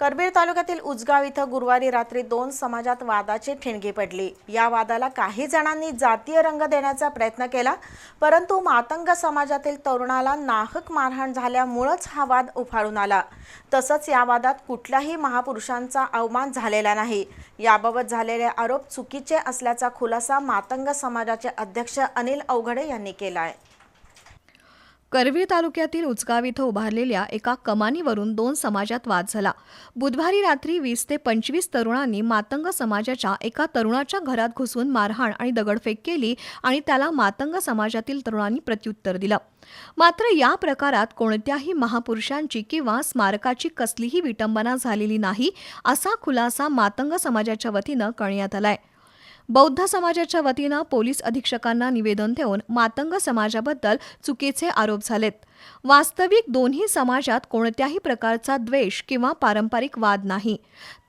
करबीर तालुक्यातील उजगाव इथं गुरुवारी रात्री दोन समाजात वादाची ठिणगी पडली. या वादाला काही जणांनी जातीय रंग देण्याचा प्रयत्न केला परंतु मातंग समाजातील तरुणाला नाहक मारहाण झाल्यामुळंच हा वाद उफाळून आला. तसंच या वादात कुठल्याही महापुरुषांचा अवमान झालेला नाही. याबाबत झालेले आरोप चुकीचे असल्याचा खुलासा मातंग समाजाचे अध्यक्ष अनिल अवघडे यांनी केला आहे करवीर तालुक्यातील उचगाव इथं उभारलेल्या एका कमानीवरून दोन समाजात वाद झाला. बुधवारी रात्री वीस ते पंचवीस तरुणांनी मातंग समाजाच्या एका तरुणाच्या घरात घुसून मारहाण आणि दगडफेक केली आणि त्याला मातंग समाजातील तरुणांनी प्रत्युत्तर दिलं. मात्र या प्रकारात कोणत्याही महापुरुषांची किंवा स्मारकाची कसलीही विटंबना झालेली नाही असा खुलासा मातंग समाजाच्या वतीनं करण्यात आलाय. बौद्ध समाजाच्या वतीनं पोलीस अधीक्षकांना निवेदन देऊन मातंग समाजाबद्दल चुकीचे आरोप झालेत. वास्तविक दोन्ही समाजात कोणत्याही प्रकारचा द्वेष किंवा पारंपरिक वाद नाही.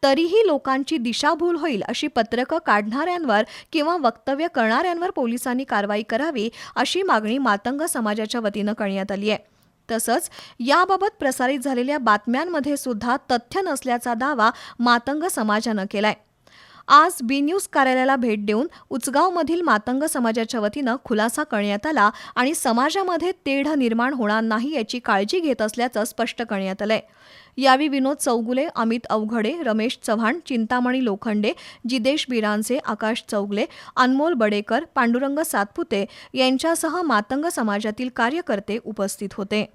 तरीही लोकांची दिशाभूल होईल अशी पत्रकं काढणाऱ्यांवर किंवा वक्तव्य करणाऱ्यांवर पोलिसांनी कारवाई करावी अशी मागणी मातंग समाजाच्या वतीनं करण्यात आली आहे तसंच याबाबत प्रसारित झालेल्या बातम्यांमध्ये सुद्धा तथ्य नसल्याचा दावा मातंग समाजानं केलाय. आज बी न्यूज कार्यालयाला भेट देऊन उचगावमधील मातंग समाजाच्या वतीनं खुलासा करण्यात आला आणि समाजामध्ये तेढ निर्माण होणार नाही याची काळजी घेत असल्याचं स्पष्ट करण्यात आलंय. यावेळी विनोद चौगुले अमित अवघडे रमेश चव्हाण चिंतामणी लोखंडे जिदेश बिरांचे आकाश चौगले अनमोल बडेकर पांडुरंग सातपुते यांच्यासह मातंग समाजातील कार्यकर्ते उपस्थित होते.